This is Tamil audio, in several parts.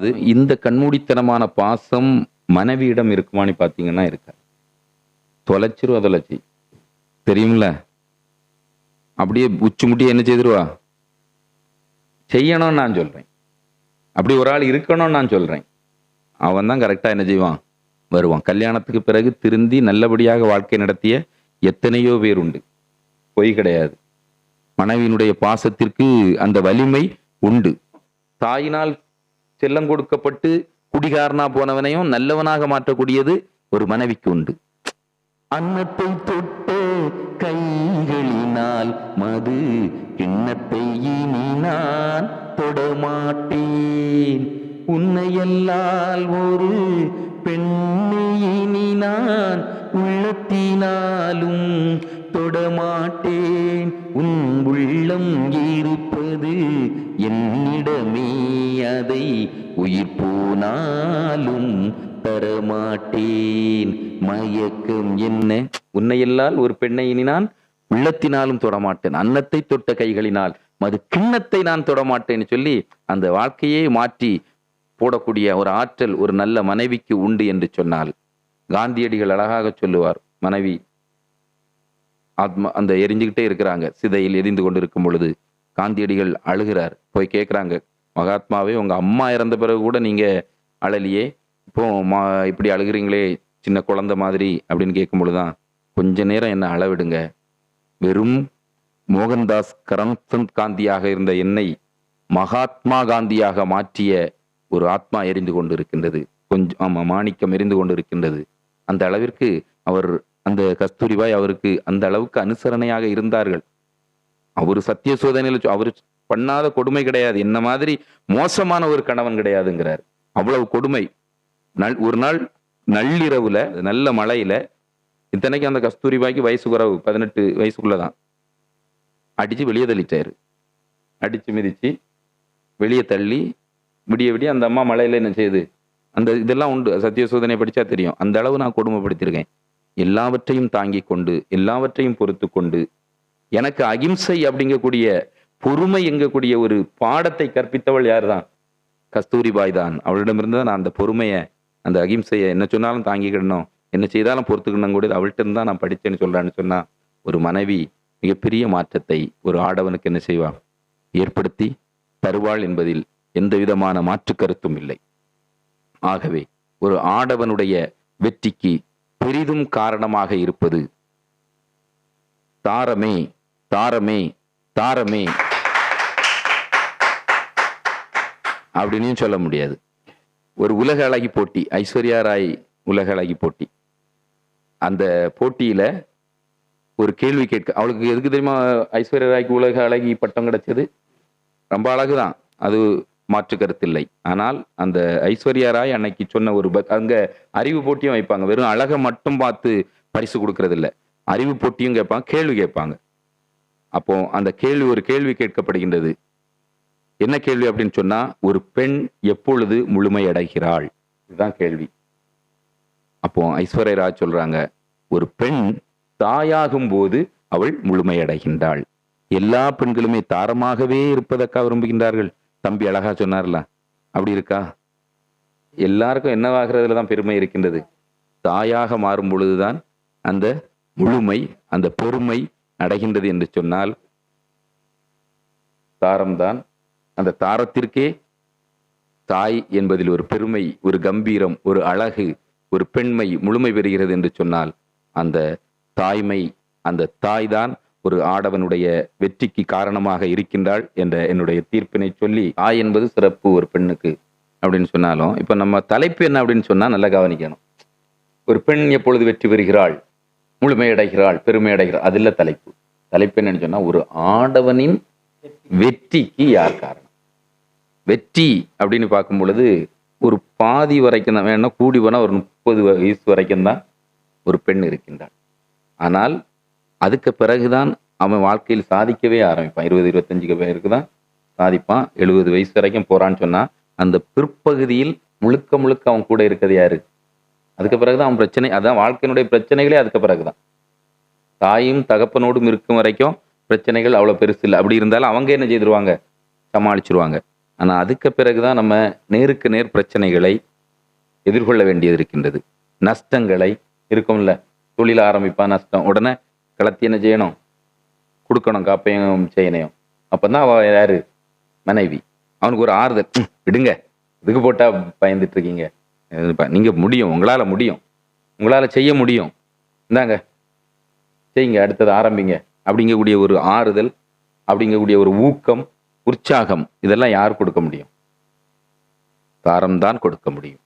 அது இந்த கண்மூடித்தனமான பாசம் மனைவியிடம் இருக்குமான்னு பார்த்தீங்கன்னா இருக்கா தொலைச்சிருவா தொலைச்சி தெரியும்ல அப்படியே உச்சி முட்டி என்ன செய்திருவா? செய்யணும்னு நான் சொல்றேன். அப்படி ஒரு ஆள் இருக்கணும்னு நான் சொல்றேன். அவன் தான் கரெக்டாக என்ன செய்வான்? வருவான். கல்யாணத்துக்கு பிறகு திருந்தி நல்லபடியாக வாழ்க்கை நடத்திய எத்தனையோ பேர் உண்டு. பொய் கிடையாது. மனைவியினுடைய பாசத்திற்கு அந்த வலிமை உண்டு. தாயினால் செல்லம் கொடுக்கப்பட்டு குடிகாரனா போனவனையும் நல்லவனாக மாற்றக்கூடியது ஒரு மனைவிக்கு உண்டு. அன்னத்தை தொட்ட கைகளினால் மது கிண்ணத்தை இனி நான் தொடமாட்டேன் உன்னையல்லால் ஒரு பெண்ணை நான் உள்ளத்தினாலும் தொடமாட்டேன். உன் உள்ளம் இருப்பது என்னிடமே அதை உயிர் போனாலும் தரமாட்டேன். மயக்கம் என்ன? உன்னையெல்லால் ஒரு பெண்ணை இனி நான் உள்ளத்தினாலும் தொடமாட்டேன். அன்னத்தை தொட்ட கைகளினால் மது கிண்ணத்தை நான் தொடமாட்டேன்னு சொல்லி அந்த வாழ்க்கையே மாற்றி போடக்கூடிய ஒரு ஆற்றல் ஒரு நல்ல மனைவிக்கு உண்டு என்று சொன்னால் காந்தியடிகள் அழகாக சொல்லுவார் மனைவி ஆத்மா அந்த எரிஞ்சுக்கிட்டே இருக்கிறாங்க. சிதையில் எரிந்து கொண்டிருக்கும் பொழுது காந்தியடிகள் அழுகிறார். போய் கேட்குறாங்க மகாத்மாவே உங்க அம்மா இறந்த பிறகு கூட நீங்க அழலியே. இப்போ மா இப்படி அழுகிறீங்களே சின்ன குழந்தை மாதிரி அப்படின்னு கேட்கும் கொஞ்ச நேரம் என்ன அளவிடுங்க. வெறும் மோகன்தாஸ் கரம்சந்த் காந்தியாக இருந்த என்னை மகாத்மா காந்தியாக மாற்றிய ஒரு ஆத்மா எரிந்து கொண்டிருக்கின்றது. கொஞ்சம் ஆமா மாணிக்கம் எரிந்து கொண்டிருக்கின்றது. அந்த அளவிற்கு அவர் அந்த கஸ்தூரிபாய் அவருக்கு அந்த அளவுக்கு அனுசரணையாக இருந்தார்கள். அவர் சத்திய சோதனையில் அவர் பண்ணாத கொடுமை கிடையாது. என்ன மாதிரி மோசமான ஒரு கணவன் கிடையாதுங்கிறார். அவ்வளவு கொடுமை. நல் ஒரு நாள் நள்ளிரவுல நல்ல மழையில இத்தனைக்கு அந்த கஸ்தூரிபாய்க்கு வயசு குறவு பதினெட்டு வயசுக்குள்ளதான். அடிச்சு வெளியே தள்ளிட்டாரு. அடிச்சு மிதிச்சு வெளியே தள்ளி விடிய விடிய அந்த அம்மா மழையில என்ன செய்யுது அந்த இதெல்லாம் உண்டு. சத்திய சோதனை படிச்சா தெரியும். அந்த அளவு நான் கொடுமைப்படுத்தியிருக்கேன். எல்லாவற்றையும் தாங்கி கொண்டு எல்லாவற்றையும் பொறுத்து கொண்டு எனக்கு அகிம்சை அப்படிங்கக்கூடிய பொறுமை எங்கக்கூடிய ஒரு பாடத்தை கற்பித்தவள் யார்தான்? கஸ்தூரிபாய் தான் அவளிடமிருந்து தான் நான் அந்த பொறுமையை அந்த அகிம்சையை என்ன சொன்னாலும் தாங்கிக்கிடணும். என்ன செய்தாலும் பொறுத்துக்கணும் கூட அவள்கிட்ட இருந்தால் நான் படிச்சேன்னு சொல்றான்னு சொன்னா ஒரு மனைவி மிகப்பெரிய மாற்றத்தை ஒரு ஆடவனுக்கு என்ன செய்வா? ஏற்படுத்தி தருவாள் என்பதில் எந்த விதமான மாற்று கருத்தும் இல்லை. ஆகவே ஒரு ஆடவனுடைய வெற்றிக்கு பெரிதும் காரணமாக இருப்பது தாரமே தாரமே தாரமே. அப்படின்னு சொல்ல முடியாது. ஒரு உலக அழகி போட்டி ஐஸ்வர்யா ராய் உலக அழகி போட்டி. அந்த போட்டியில் ஒரு கேள்வி கேட்க அவளுக்கு எதுக்கு தெரியுமா ஐஸ்வர்யா ராய்க்கு உலக அழகி பட்டம் கிடைச்சது? ரொம்ப அழகு தான் அது மாற்று கருத்தில்லை. ஆனால் அந்த ஐஸ்வர்யா ராய் அன்னைக்கு சொன்ன ஒரு ப- அறிவு போட்டியும் வைப்பாங்க. வெறும் அழகை மட்டும் பார்த்து பரிசு கொடுக்கறதில்ல. அறிவு போட்டியும் கேட்பாங்க கேள்வி கேட்பாங்க. அப்போ அந்த கேள்வி ஒரு கேள்வி கேட்கப்படுகின்றது என்ன கேள்வி அப்படின்னு சொன்னா ஒரு பெண் எப்பொழுது முழுமை அடைகிறாள் இதுதான் கேள்வி. அப்போ ஐஸ்வர்ய ராஜ் சொல்றாங்க ஒரு பெண் தாயாகும் போது அவள் முழுமை அடைகின்றாள் எல்லா பெண்களுமே தாரமாகவே இருப்பதற்காக விரும்புகின்றார்கள். தம்பி அழகா சொன்னார்ல அப்படி இருக்கா? எல்லாருக்கும் என்னவாகிறதுல தான் பெருமை இருக்கின்றது? தாயாக மாறும் பொழுதுதான் அந்த முழுமை அந்த பொறுமை அடைகின்றது என்று சொன்னால் தாரம்தான் அந்த தாரத்திற்கே தாய் என்பதில் ஒரு பெருமை ஒரு கம்பீரம் ஒரு அழகு ஒரு பெண்மை முழுமை பெறுகிறது என்று சொன்னால் அந்த தாய்மை அந்த தாய் தான் ஒரு ஆடவனுடைய வெற்றிக்கு காரணமாக இருக்கின்றாள் என்ற என்னுடைய தீர்ப்பினை சொல்லி தாய் என்பது சிறப்பு ஒரு பெண்ணுக்கு அப்படின்னு சொன்னாலும் இப்ப நம்ம தலைப்பு என்ன அப்படின்னு சொன்னா நல்லா கவனிக்கணும். ஒரு பெண் எப்பொழுது வெற்றி பெறுகிறாள்? முழுமையடைகிறாள் பெருமை அடைகிறாள் அது தலைப்பு. தலைப்பு என்னன்னு சொன்னா ஒரு ஆடவனின் வெற்றிக்கு யார் காரணம்? வெற்றி அப்படின்னு பார்க்கும் பொழுது ஒரு பாதி வரைக்கும் தான் வேணா கூடி போனால் ஒரு முப்பது வயசு வரைக்கும் தான் ஒரு பெண் இருக்கின்றாள். ஆனால் அதுக்கு பிறகுதான் அவன் வாழ்க்கையில் சாதிக்கவே ஆரம்பிப்பான். இருபது இருபத்தஞ்சு பேருக்கு தான் சாதிப்பான். எழுபது வயசு வரைக்கும் போகிறான்னு சொன்னா அந்த பிற்பகுதியில் முழுக்க முழுக்க அவன் கூட இருக்கிறது யாரு? அதுக்கு பிறகுதான் அவன் பிரச்சனை அதான் வாழ்க்கையினுடைய பிரச்சனைகளே அதுக்கு பிறகுதான். தாயும் தகப்பனோடும் இருக்கும் வரைக்கும் பிரச்சனைகள் அவ்வளோ பெருசு இல்லை. அப்படி இருந்தாலும் அவங்க என்ன செய்திருவாங்க? சமாளிச்சிருவாங்க. ஆனால் அதுக்கு பிறகு தான் நம்ம நேருக்கு நேர் பிரச்சனைகளை எதிர்கொள்ள வேண்டியது இருக்கின்றது. நஷ்டங்களை இருக்கும்ல. தொழில் ஆரம்பிப்பா நஷ்டம். உடனே கலத்தி என்ன செய்யணும்? கொடுக்கணும் காப்பையும் செய்யணையும் அப்பதான் அவள் யார்? மனைவி. அவனுக்கு ஒரு ஆறுதல். விடுங்க. இதுக்கு போட்டால் பயந்துட்டுருக்கீங்க நீங்கள் முடியும். உங்களால் முடியும். உங்களால் செய்ய முடியும். இந்தாங்க. செய்யுங்க. அடுத்தது ஆரம்பிங்க. அப்படிங்கக்கூடிய ஒரு ஆறுதல் அப்படிங்கக்கூடிய ஒரு ஊக்கம் உற்சாகம் இதெல்லாம் யார் கொடுக்க முடியும்? தாரம்தான் கொடுக்க முடியும்.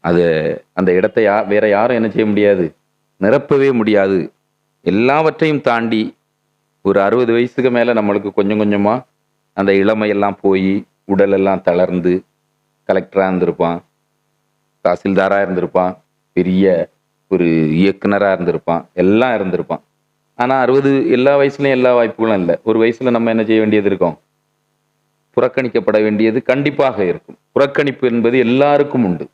அது அந்த இடத்தை யா வேற யாரும் என்ன செய்ய முடியாது? நிரப்பவே முடியாது. எல்லாவற்றையும் தாண்டி ஒரு அறுபது வயசுக்கு மேல நம்மளுக்கு கொஞ்சம் கொஞ்சமா அந்த இளமையெல்லாம் போய் உடல் எல்லாம் தளர்ந்து கலெக்டரா இருந்திருப்பான் தாசில்தாரா இருந்திருப்பான் பெரிய ஒரு இயக்குனரா இருந்திருப்பான் எல்லாம் இருந்திருப்பான். ஆனா அறுபது எல்லா வயசுலயும் எல்லா வாய்ப்புகளும் இல்லை. ஒரு வயசுல நம்ம என்ன செய்ய வேண்டியது இருக்கும்? புறக்கணிக்கப்பட வேண்டியது கண்டிப்பாக இருக்கும். புறக்கணிப்பு என்பது எல்லாருக்கும் உண்டு.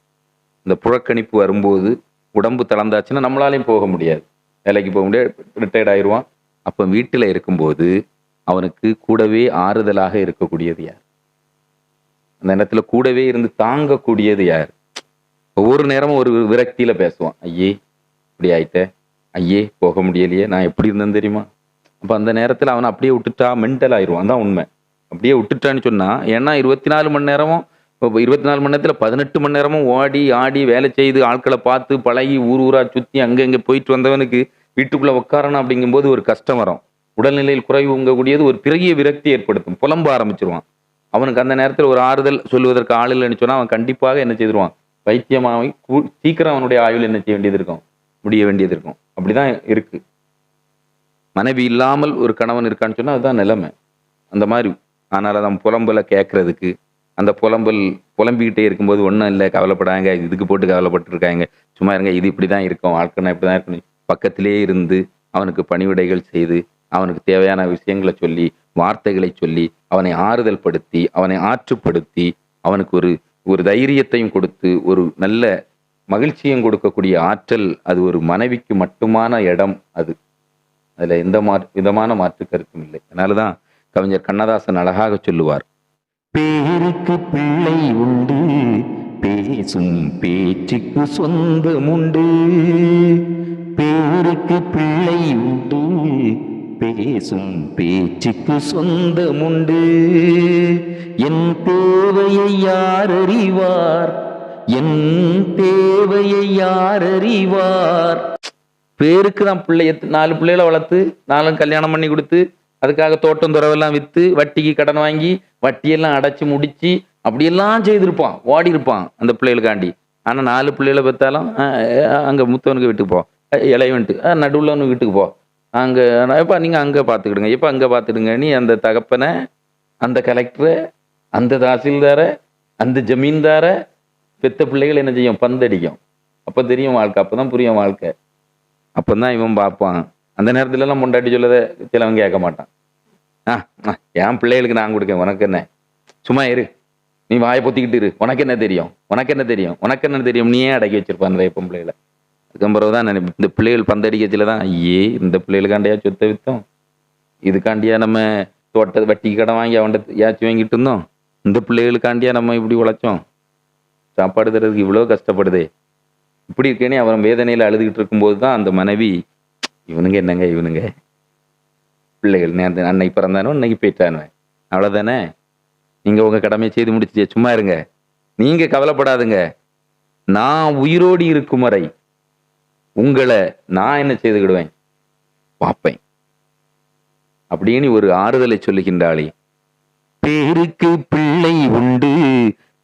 இந்த புறக்கணிப்பு வரும்போது உடம்பு தளர்ந்தாச்சுன்னா நம்மளாலையும் போக முடியாது. வேலைக்கு போக முடியாது ரிட்டையர்ட் ஆயிடுவான் அப்போ வீட்டில் இருக்கும்போது அவனுக்கு கூடவே ஆறுதலாக இருக்கக்கூடியது யார்? அந்த இடத்துல கூடவே இருந்து தாங்கக்கூடியது யார்? ஒவ்வொரு நேரமும் ஒரு விரக்தியில் பேசுவான். ஐயே இப்படி ஆயிட்ட? ஐயே போக முடியலையே நான் எப்படி இருந்தேன் தெரியுமா? அப்போ அந்த நேரத்தில் அவனை அப்படியே விட்டுட்டா மென்டல் ஆயிடுவான். தான் உண்மை. அப்படியே விட்டுட்டான்னு சொன்னால் ஏன்னா இருபத்தி நாலு மணி நேரமும் இப்போ இருபத்தி நாலு மணி நேரத்தில் பதினெட்டு மணி நேரமும் ஓடி ஆடி வேலை செய்து ஆட்களை பார்த்து பழகி ஊர் ஊராக சுற்றி அங்கே இங்கே போயிட்டு வந்தவனுக்கு வீட்டுக்குள்ளே உட்காரணும் அப்படிங்கும்போது ஒரு கஷ்டம் வரும். உடல்நிலையில் குறைவு உங்கக்கூடியது ஒரு பெரிய விரக்தி ஏற்படுத்தும். புலம்ப ஆரம்பிச்சிருவான். அவனுக்கு அந்த நேரத்தில் ஒரு ஆறுதல் சொல்லுவதற்கு ஆள் இல்லைன்னு சொன்னால் அவன் கண்டிப்பாக என்ன செய்திருவான்? வைத்தியமாகி கூ- சீக்கிரம் அவனுடைய ஆயுள் என்ன செய்ய வேண்டியது இருக்கும்? முடிய வேண்டியது இருக்கும். அப்படிதான் இருக்கு. மனைவி இல்லாமல் ஒரு கணவன் இருக்கான்னு சொன்னா அதுதான் நிலைமை. அந்த மாதிரி ஆனால் நம்ம புலம்பலை கேட்கறதுக்கு அந்த புலம்பல் புலம்பிக்கிட்டே இருக்கும்போது ஒன்றும் இல்லை கவலைப்படாங்க இதுக்கு போட்டு கவலைப்பட்டு இருக்காங்க சும்மா இருங்க இது இப்படி தான் இருக்கும் வாழ்க்கைனா இப்படி தான் இருக்கணும் பக்கத்திலே இருந்து அவனுக்கு பணிவிடைகள் செய்து அவனுக்கு தேவையான விஷயங்களை சொல்லி வார்த்தைகளை சொல்லி அவனை ஆறுதல் படுத்தி அவனை ஆற்றுப்படுத்தி அவனுக்கு ஒரு ஒரு தைரியத்தையும் கொடுத்து ஒரு நல்ல மகிழ்ச்சியும் கொடுக்கக்கூடிய ஆற்றல் அது ஒரு மனைவிக்கு மட்டுமான இடம் அது. அதுல எந்த மா விதமான மாற்று கருத்தும் இல்லை. அதனாலதான் கவிஞர் கண்ணதாசன் அழகாக சொல்லுவார். பேருக்கு பிள்ளை உண்டு பேசும் பேச்சுக்கு சொந்தமுண்டு பேருக்கு பிள்ளை உண்டு பேசும் பேச்சுக்கு சொந்தமுண்டு என் தேவையை யார் அறிவார்? என் தேவையை யார் அறிவார் பேருக்கு தான் பிள்ளைய நாலு பிள்ளைகளை வளர்த்து நாலும் கல்யாணம் பண்ணி கொடுத்து அதுக்காக தோட்டம் துறவெல்லாம் வித்து வட்டிக்கு கடன் வாங்கி வட்டியெல்லாம் அடைச்சு முடிச்சு அப்படியெல்லாம் செய்திருப்பான் ஓடி இருப்பான் அந்த பிள்ளைகளுக்காண்டி. ஆனா நாலு பிள்ளைகளை பெற்றாலும் அங்க மூத்தவனுக்கு வீட்டுக்கு போ. அஹ் இளையவன்ட்டு அஹ் நடுவுள்ளவனுக்கு வீட்டுக்கு போ. அங்க எப்போ நீங்க அங்க பாத்துக்கிடுங்க எப்ப அங்க பாத்துடுங்க நீ அந்த தகப்பனை அந்த கலெக்டரை அந்த தாசில்தாரை அந்த ஜமீன்தாரை பெத்த பிள்ளைகள் என்ன செய்யும்? பந்தடிக்கும். அப்போ தெரியும் வாழ்க்கை அப்போ தான் புரியும் வாழ்க்கை. அப்போ தான் இவன் பார்ப்பான். அந்த நேரத்துலலாம் முண்டாட்டி சொல்லதை சிலவன் கேட்க மாட்டான். ஆ ஆ, என் பிள்ளைகளுக்கு நான் கொடுக்கேன். உனக்கு என்ன? சும்மா இரு. நீ வாயை பொத்திக்கிட்டு இரு. உனக்கு என்ன தெரியும்? உனக்கு என்ன தெரியும்? உனக்கு என்ன தெரியும்? நீயே அடக்கி வச்சிருப்பான் அந்த நிறைய பொம்பளைகளை அதுக்கப்புறம் தான் நினைப்பேன் இந்த பிள்ளைகள் பந்தடிக்கச்சில தான் ஐயே இந்த பிள்ளைகளுக்காண்டியா சொத்தை வித்தோம்? இதுக்காண்டியா நம்ம தோட்டத்தை வட்டி கடன் வாங்கி அவன்கிட்ட யாச்சும் வாங்கிட்டு இருந்தோம்? இந்த பிள்ளைகளுக்காண்டியா நம்ம இப்படி உழைச்சோம்? சாப்பாடு தரதுக்கு இவ்வளோ கஷ்டப்படுதே. இப்படி இருக்கேனே அவன் வேதனையில அழுதுகிட்டு இருக்கும்போது தான் அந்த மனைவி இவனுங்க என்னங்க இவனுங்க? பிள்ளைகள் நேர்ந்து அன்னைக்கு பிறந்தானோ இன்னைக்கு போயிட்டானுவேன் அவ்வளவுதானே? நீங்க உங்க கடமையை செய்து முடிச்சிட்டே சும்மா இருங்க. நீங்க கவலைப்படாதுங்க. நான் உயிரோடி இருக்கும் வரை உங்களை நான் என்ன செய்துக்கிடுவேன் பார்ப்பேன். அப்படின்னு ஒரு ஆறுதலை சொல்லுகின்றாளே. பேருக்கு பிள்ளை உண்டு.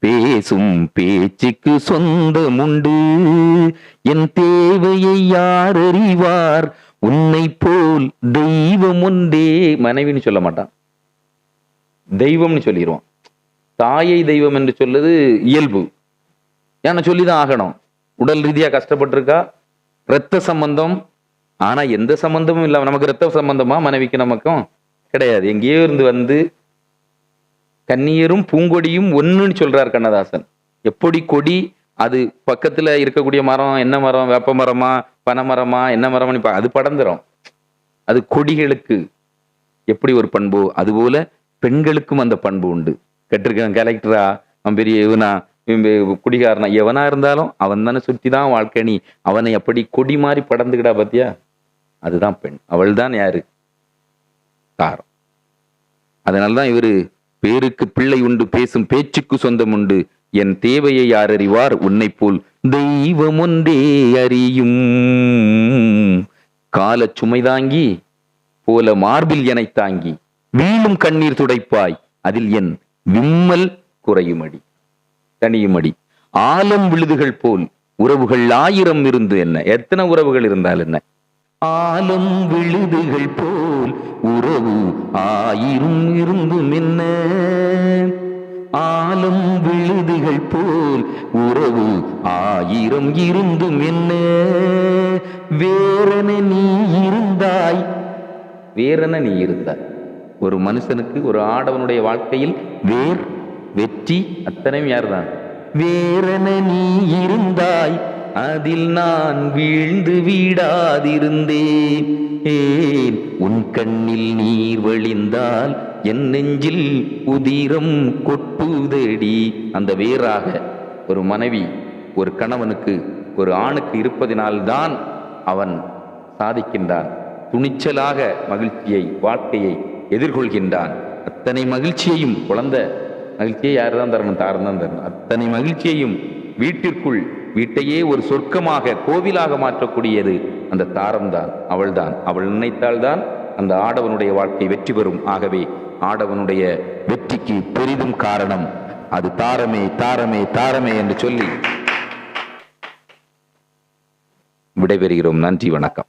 பேசும் பேச்சுக்கு சொந்தமுண்டு. என் தேவையை யார் அறிவார்? உன்னை போல் தெய்வம் ஒன்றே. மனைவின்னு சொல்ல மாட்டான். தெய்வம்னு சொல்லிடுவான் தாயை தெய்வம் என்று சொல்லுது இயல்பு. ஏன்னா சொல்லிதான் ஆகணும். உடல் ரீதியா கஷ்டப்பட்டிருக்கா? இரத்த சம்பந்தம். ஆனா எந்த சம்பந்தமும் இல்லாம நமக்கு இரத்த சம்பந்தமா? மனைவிக்கு நமக்கும் கிடையாது. எங்கேயோ இருந்து வந்து கண்ணீரும் பூங்கொடியும் ஒன்றுன்னு சொல்றார் கண்ணதாசன். எப்படி கொடி? அது பக்கத்துல இருக்கக்கூடிய மரம் என்ன மரம்? வேப்ப மரமா? பனை மரமா? என்ன மரம்னு பா- அது படந்துரும் அது கொடிகளுக்கு எப்படி ஒரு பண்போ? அதுபோல பெண்களுக்கும் அந்த பண்பு உண்டு. கட்டிருக்கான் கலெக்டரா அவன் பெரிய இவனா? குடிகாரனா? எவனா இருந்தாலும் அவன் தானே சுற்றி தான் வாழ்க்கை. நீ அவனை அப்படி கொடி மாதிரி படந்துக்கிடா பாத்தியா? அதுதான் பெண். அவள் தான் யாரு? தாரம். அதனால்தான் இவரு பேருக்கு பிள்ளை உண்டு பேசும் பேச்சுக்கு சொந்தம் உண்டு. என் தேவையை யார் அறிவார்? உன்னைப் போல் தெய்வம் ஒன்றே அறியும். கால சுமை தாங்கி போல மார்பில் எனை தாங்கி வீழும் கண்ணீர் துடைப்பாய் அதில் என் விம்மல் குறையுமடி தனியுமடி ஆலம் விழுதுகள் போல் உறவுகள் ஆயிரம் இருந்து என்ன? எத்தனை உறவுகள் இருந்தால் என்ன? ஆலம் விழுதுகள் போல் உறவு ஆயிரும் இருந்தும் என்ன ஆலம் விழுதுகள் போல் உறவு ஆயிரம் இருந்தும் என்ன வேறன நீ இருந்தாய். வேறன நீ இருந்தாய். ஒரு மனுஷனுக்கு ஒரு ஆடவனுடைய வாழ்க்கையில் வேர் வெற்றி அத்தனையும் யார்தான்? வேறன நீ இருந்தாய். அதில் நான் வீழ்ந்து வீடாதிருந்தேன். ஏன்? உன் கண்ணில் நீர் வழிந்தால் என் நெஞ்சில் உதிரம் கொட்டுதடி. அந்த வேறாக ஒரு மனைவி ஒரு கணவனுக்கு ஒரு ஆணுக்கு இருப்பதினால்தான் அவன் சாதிக்கின்றான். துணிச்சலாக மகிழ்ச்சியை வாழ்க்கையை எதிர்கொள்கின்றான். அத்தனை மகிழ்ச்சியையும் குழந்த மகிழ்ச்சியை யார் தான் தரணும்? தாரம் தான் தரணும். அத்தனை மகிழ்ச்சியையும் வீட்டிற்குள் வீட்டையே ஒரு சொர்க்கமாக கோவிலாக மாற்றக்கூடியது. அந்த தாரம்தான் அவள்தான் அவள் நினைத்தால்தான் அந்த ஆடவனுடைய வாழ்க்கை வெற்றி பெறும். ஆகவே ஆடவனுடைய வெற்றிக்கு பெரிதும் காரணம். அது தாரமே தாரமே தாரமே என்று சொல்லி விடைபெறுகிறோம். நன்றி வணக்கம்.